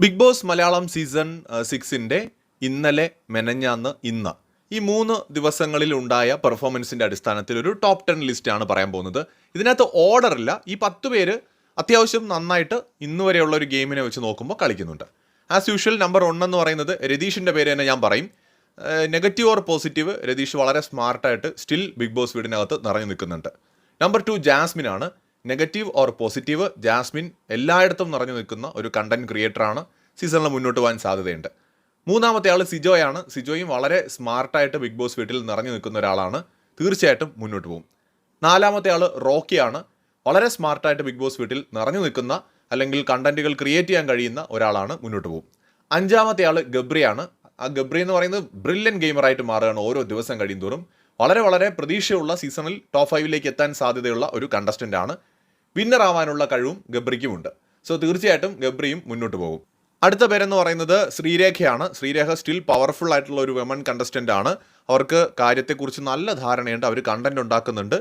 Big Boss Malayalam season സിക്സിന്റെ ഇന്നലെ മെനഞ്ഞാന്ന് ഇന്ന്. ഈ മൂന്ന് ദിവസങ്ങളിൽ ഉണ്ടായ പെർഫോമൻസിന്റെ അടിസ്ഥാനത്തിൽ ഒരു ടോപ്പ് ടെൻ ലിസ്റ്റാണ് പറയാൻ പോകുന്നത്. ഇതിനകത്ത് ഓർഡറില്ല ഈ പത്ത് പേര് അത്യാവശ്യം നന്നായിട്ട് ഇന്ന് വരെയുള്ള ഒരു ഗെയിമിനെ വെച്ച് നോക്കുമ്പോൾ കളിക്കുന്നുണ്ട്. ആസ് യൂഷ്വൽ നമ്പർ വൺ എന്ന് പറയുന്നത് രതീഷിന്റെ പേര് തന്നെ ഞാൻ പറയും. നെഗറ്റീവ് ഓർ പോസിറ്റീവ് രതീഷ് വളരെ സ്മാർട്ടായിട്ട് സ്റ്റിൽ ബിഗ് ബോസ് വീടിനകത്ത് നിറഞ്ഞു നിൽക്കുന്നുണ്ട്. നമ്പർ ടു ജാസ്മിൻ ആണ് നെഗറ്റീവ് ഓർ പോസിറ്റീവ് ജാസ്മിൻ എല്ലായിടത്തും നിറഞ്ഞു നിൽക്കുന്ന ഒരു കണ്ടന്റ് ക്രിയേറ്ററാണ് സീസണിൽ മുന്നോട്ട് പോകാൻ സാധ്യതയുണ്ട്. മൂന്നാമത്തെ ആൾ സിജോയാണ്. സിജോയും വളരെ സ്മാർട്ടായിട്ട് ബിഗ് ബോസ് വീട്ടിൽ നിറഞ്ഞു നിൽക്കുന്ന ഒരാളാണ്. തീർച്ചയായിട്ടും മുന്നോട്ട് പോകും. നാലാമത്തെ ആൾ റോക്കിയാണ്. വളരെ സ്മാർട്ടായിട്ട് ബിഗ് ബോസ് വീട്ടിൽ നിറഞ്ഞു നിൽക്കുന്ന അല്ലെങ്കിൽ കണ്ടന്റുകൾ ക്രിയേറ്റ് ചെയ്യാൻ കഴിയുന്ന ഒരാളാണ് മുന്നോട്ട് പോകും. അഞ്ചാമത്തെ ആൾ ഗബ്രിയാണ്. ആ ഗബ്രി എന്ന് പറയുന്നത് ബ്രില്യൻ ഗെയിമറായിട്ട് മാറുകയാണ് ഓരോ ദിവസം കഴിയും തോറും വളരെ വളരെ പ്രതീക്ഷയുള്ള സീസണിൽ ടോപ്പ് ഫൈവിലേക്ക് എത്താൻ സാധ്യതയുള്ള ഒരു കണ്ടസ്റ്റന്റ് ആണ് വിന്നർ ആവാനുള്ള കഴിവും ഗബ്രിക്കുമുണ്ട്. സോ തീർച്ചയായിട്ടും ഗബ്രിയും മുന്നോട്ട് പോകും. അടുത്ത പേരെന്ന് പറയുന്നത് ശ്രീരേഖയാണ്. ശ്രീരേഖ സ്റ്റിൽ പവർഫുൾ ആയിട്ടുള്ള ഒരു വിമൺ കണ്ടസ്റ്റന്റ് ആണ്. അവർക്ക് കാര്യത്തെക്കുറിച്ച് നല്ല ധാരണയുണ്ട്. അവർ കണ്ടന്റ് ഉണ്ടാക്കുന്നുണ്ട്.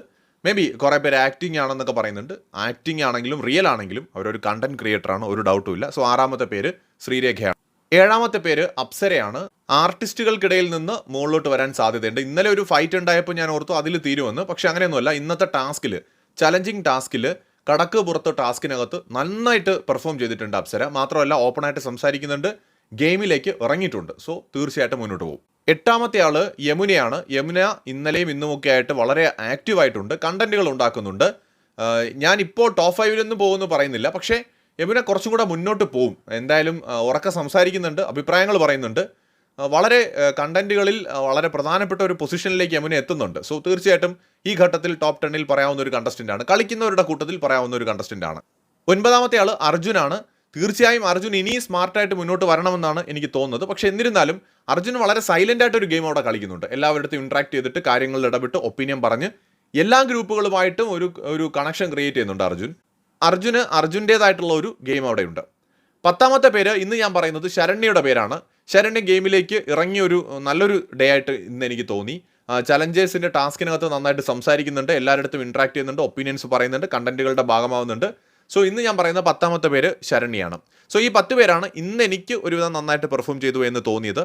മേ ബി കുറേ പേര് ആക്ടിങ് ആണെന്നൊക്കെ പറയുന്നുണ്ട്. ആക്ടിങ് ആണെങ്കിലും റിയൽ ആണെങ്കിലും അവരൊരു കണ്ടന്റ് ക്രിയേറ്റർ ആണ്. ഒരു ഡൗട്ടും ഇല്ല. സോ ആറാമത്തെ പേര് ശ്രീരേഖയാണ്. ഏഴാമത്തെ പേര് അപ്സരയാണ്. ആർട്ടിസ്റ്റുകൾക്കിടയിൽ നിന്ന് മുകളിലോട്ട് വരാൻ സാധ്യതയുണ്ട്. ഇന്നലെ ഒരു ഫൈറ്റ് ഉണ്ടായപ്പോൾ ഞാൻ ഓർത്തു അതിൽ തീരുമെന്ന്. പക്ഷെ അങ്ങനെയൊന്നുമല്ല. ഇന്നത്തെ ടാസ്കിൽ ചലഞ്ചിങ് ടാസ്കിൽ കടക്ക് പുറത്ത് ടാസ്കിനകത്ത് നന്നായിട്ട് പെർഫോം ചെയ്തിട്ടുണ്ട് അപ്സര. മാത്രമല്ല ഓപ്പണായിട്ട് സംസാരിക്കുന്നുണ്ട് ഗെയിമിലേക്ക് ഇറങ്ങിയിട്ടുണ്ട്. സോ തീർച്ചയായിട്ടും മുന്നോട്ട് പോകും. എട്ടാമത്തെ ആൾ യമുനയാണ്. യമുന ഇന്നലെയും ഇന്നുമൊക്കെ ആയിട്ട് വളരെ ആക്റ്റീവ് ആയിട്ടുണ്ട്. കണ്ടന്റുകൾ ഉണ്ടാക്കുന്നുണ്ട്. ഞാൻ ടോപ്പ് ഫൈവിലൊന്നും പോകുമെന്ന് പറയുന്നില്ല. പക്ഷേ യമുന കുറച്ചും കൂടെ മുന്നോട്ട് പോകും എന്തായാലും ഉറക്കം സംസാരിക്കുന്നുണ്ട് അഭിപ്രായങ്ങൾ പറയുന്നുണ്ട്. വളരെ കണ്ടന്റുകളിൽ വളരെ പ്രധാനപ്പെട്ട ഒരു പൊസിഷനിലേക്ക് യമുന എത്തുന്നുണ്ട്. സോ തീർച്ചയായിട്ടും ഈ ഘട്ടത്തിൽ ടോപ്പ് ടെന്നിൽ പറയാവുന്ന ഒരു കണ്ടസ്റ്റന്റാണ് കളിക്കുന്നവരുടെ കൂട്ടത്തിൽ പറയാവുന്ന ഒരു കണ്ടസ്റ്റന്റാണ് ഒൻപതാമത്തെ ആൾ അർജുനാണ്. തീർച്ചയായും അർജുൻ ഇനി സ്മാർട്ടായിട്ട് മുന്നോട്ട് വരണമെന്നാണ് എനിക്ക് തോന്നുന്നത്. പക്ഷേ എന്നിരുന്നാലും അർജുൻ വളരെ സൈലന്റ് ആയിട്ട് ഒരു ഗെയിം അവിടെ കളിക്കുന്നുണ്ട്. എല്ലാവരുടെ ഇൻട്രാക്ട് ചെയ്തിട്ട് കാര്യങ്ങളിൽ ഇടപെട്ട് ഒപ്പീനിയൻ പറഞ്ഞ് എല്ലാ ഗ്രൂപ്പുകളുമായിട്ടും ഒരു ഒരു കണക്ഷൻ ക്രിയേറ്റ് ചെയ്യുന്നുണ്ട് അർജുൻ. അർജുന് അർജുന്റേതായിട്ടുള്ള ഒരു ഗെയിം അവിടെയുണ്ട്. പത്താമത്തെ പേര് ഇന്ന് ഞാൻ പറയുന്നത് ശരണ്യയുടെ പേരാണ്. ശരണ്യ ഗെയിമിലേക്ക് ഇറങ്ങിയ ഒരു നല്ലൊരു ഡേ ആയിട്ട് ഇന്ന് എനിക്ക് തോന്നി. ചലഞ്ചേഴ്സിന്റെ ടാസ്കിനകത്ത് നന്നായിട്ട് സംസാരിക്കുന്നുണ്ട് എല്ലാവരുടെ ഇൻട്രാക്ട് ചെയ്യുന്നുണ്ട് ഒപ്പീനിയൻസ് പറയുന്നുണ്ട് കണ്ടന്റുകളുടെ ഭാഗമാവുന്നുണ്ട്. സോ ഇന്ന് ഞാൻ പറയുന്ന പത്താമത്തെ പേര് ശരണ്യാണ്. സോ ഈ പത്ത് പേരാണ് ഇന്ന് എനിക്ക് ഒരുവിധം നന്നായിട്ട് പെർഫോം ചെയ്തു എന്ന് തോന്നിയത്.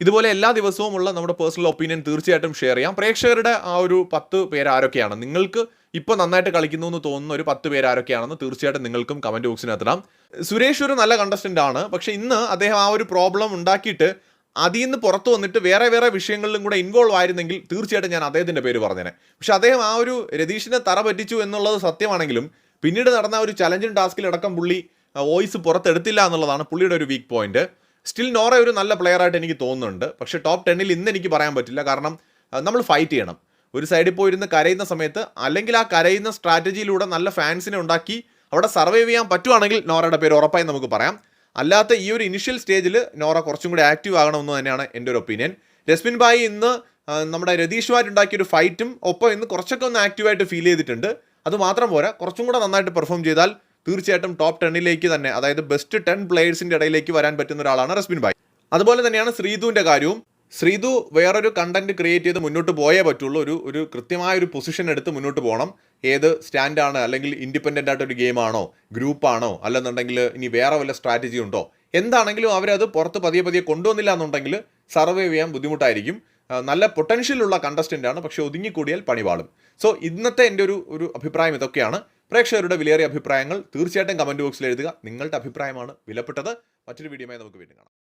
ഇതുപോലെ എല്ലാ ദിവസവും ഉള്ള നമ്മുടെ പേഴ്സണൽ ഒപ്പീനിയൻ തീർച്ചയായിട്ടും ഷെയർ ചെയ്യാം. പ്രേക്ഷകരുടെ ആ ഒരു പത്ത് പേരാരൊക്കെയാണ് നിങ്ങൾക്ക് ഇപ്പോൾ നന്നായിട്ട് കളിക്കുന്നു എന്ന് തോന്നുന്ന ഒരു പത്ത് പേര് ആരൊക്കെയാണെന്ന് തീർച്ചയായിട്ടും നിങ്ങൾക്കും കമന്റ് ബോക്സിനകത്തിടാം സുരേഷ് ഒരു നല്ല കണ്ടസ്റ്റന്റ് ആണ്. പക്ഷേ ഇന്ന് അദ്ദേഹം ആ ഒരു പ്രോബ്ലം ഉണ്ടാക്കിയിട്ട് അതിൽ നിന്ന് പുറത്തു വന്നിട്ട് വേറെ വേറെ വിഷയങ്ങളിലും കൂടെ ഇൻവോൾവ് ആയിരുന്നെങ്കിൽ തീർച്ചയായിട്ടും ഞാൻ അദ്ദേഹത്തിന്റെ പേര് പറഞ്ഞേനെ. പക്ഷേ അദ്ദേഹം ആ ഒരു രതീഷിനെ തറ പറ്റിച്ചു എന്നുള്ളത് സത്യമാണെങ്കിലും പിന്നീട് നടന്ന ഒരു ചലഞ്ചിങ് ടാസ്കിലടക്കം പുള്ളി വോയിസ് പുറത്തെടുത്തില്ല എന്നുള്ളതാണ് പുള്ളിയുടെ ഒരു വീക്ക് പോയിന്റ് സ്റ്റിൽ നോറ ഒരു നല്ല പ്ലെയർ ആയിട്ട് എനിക്ക് തോന്നുന്നുണ്ട്. പക്ഷേ ടോപ്പ് ടെന്നിൽ ഇന്ന് എനിക്ക് പറയാൻ പറ്റില്ല. കാരണം നമ്മൾ ഫൈറ്റ് ചെയ്യണം. ഒരു സൈഡിൽ പോയിരുന്ന് കരയുന്ന സമയത്ത് അല്ലെങ്കിൽ ആ കരയുന്ന സ്ട്രാറ്റജിയിലൂടെ നല്ല ഫാൻസിനെ ഉണ്ടാക്കി അവിടെ സർവൈവ് ചെയ്യാൻ പറ്റുവാണെങ്കിൽ നോറയുടെ പേര് ഉറപ്പായി നമുക്ക് പറയാം. അല്ലാത്ത ഈ ഒരു ഇനിഷ്യൽ സ്റ്റേജിൽ നോറ കുറച്ചും കൂടി ആക്റ്റീവ് ആകണമെന്ന് തന്നെയാണ് എന്റെ ഒരു ഒപ്പീനിയൻ. രസ്മിൻ ബായി ഇന്ന് നമ്മുടെ രതീഷുമായിട്ട് ഉണ്ടാക്കിയ ഒരു ഫൈറ്റും ഒപ്പം ഇന്ന് കുറച്ചൊക്കെ ഒന്ന് ആക്റ്റീവായിട്ട് ഫീൽ ചെയ്തിട്ടുണ്ട്. അത് മാത്രം പോരാ കുറച്ചും കൂടെ നന്നായിട്ട് പെർഫോം ചെയ്താൽ തീർച്ചയായിട്ടും ടോപ്പ് ടെന്നിലേക്ക് തന്നെ അതായത് ബെസ്റ്റ് ടെൻ പ്ലേയേഴ്സിന്റെ ഇടയിലേക്ക് വരാൻ പറ്റുന്ന ഒരാളാണ് റസ്മിൻ ഭായ്. അതുപോലെ തന്നെയാണ് ശ്രീതുവിന്റെ കാര്യവും. ശ്രീതു വേറൊരു കണ്ടന്റ് ക്രിയേറ്റ് ചെയ്ത് മുന്നോട്ട് പോയേ പറ്റുള്ളൂ. ഒരു ഒരു കൃത്യമായ ഒരു പൊസിഷൻ എടുത്ത് മുന്നോട്ട് പോകണം ഏത് സ്റ്റാൻഡാണ് അല്ലെങ്കിൽ ഇൻഡിപെൻഡന്റ് ആയിട്ട് ഒരു ഗെയിമാണോ ഗ്രൂപ്പാണോ അല്ലെന്നുണ്ടെങ്കിൽ ഇനി വേറെ വല്ല സ്ട്രാറ്റജി ഉണ്ടോ? എന്താണെങ്കിലും അവരത് പുറത്ത് പതിയെ പതിയെ കൊണ്ടുവന്നില്ല എന്നുണ്ടെങ്കിൽ സർവേ ചെയ്യാൻ ബുദ്ധിമുട്ടായിരിക്കും. നല്ല പൊട്ടൻഷ്യലുള്ള കണ്ടസ്റ്റന്റ് ആണ് പക്ഷേ ഒതുങ്ങിക്കൂടിയാൽ പണിപാളും സോ ഇന്നത്തെ എന്റെ ഒരു ഒരു അഭിപ്രായം ഇതൊക്കെയാണ്. പ്രേക്ഷകരുടെ വിലയേറിയ അഭിപ്രായങ്ങൾ തീർച്ചയായിട്ടും കമന്റ് ബോക്സിൽ എഴുതുക. നിങ്ങളുടെ അഭിപ്രായമാണ് വിലപ്പെട്ടത്. മറ്റൊരു വീഡിയോയുമായി നമുക്ക് വീണ്ടും കാണാം.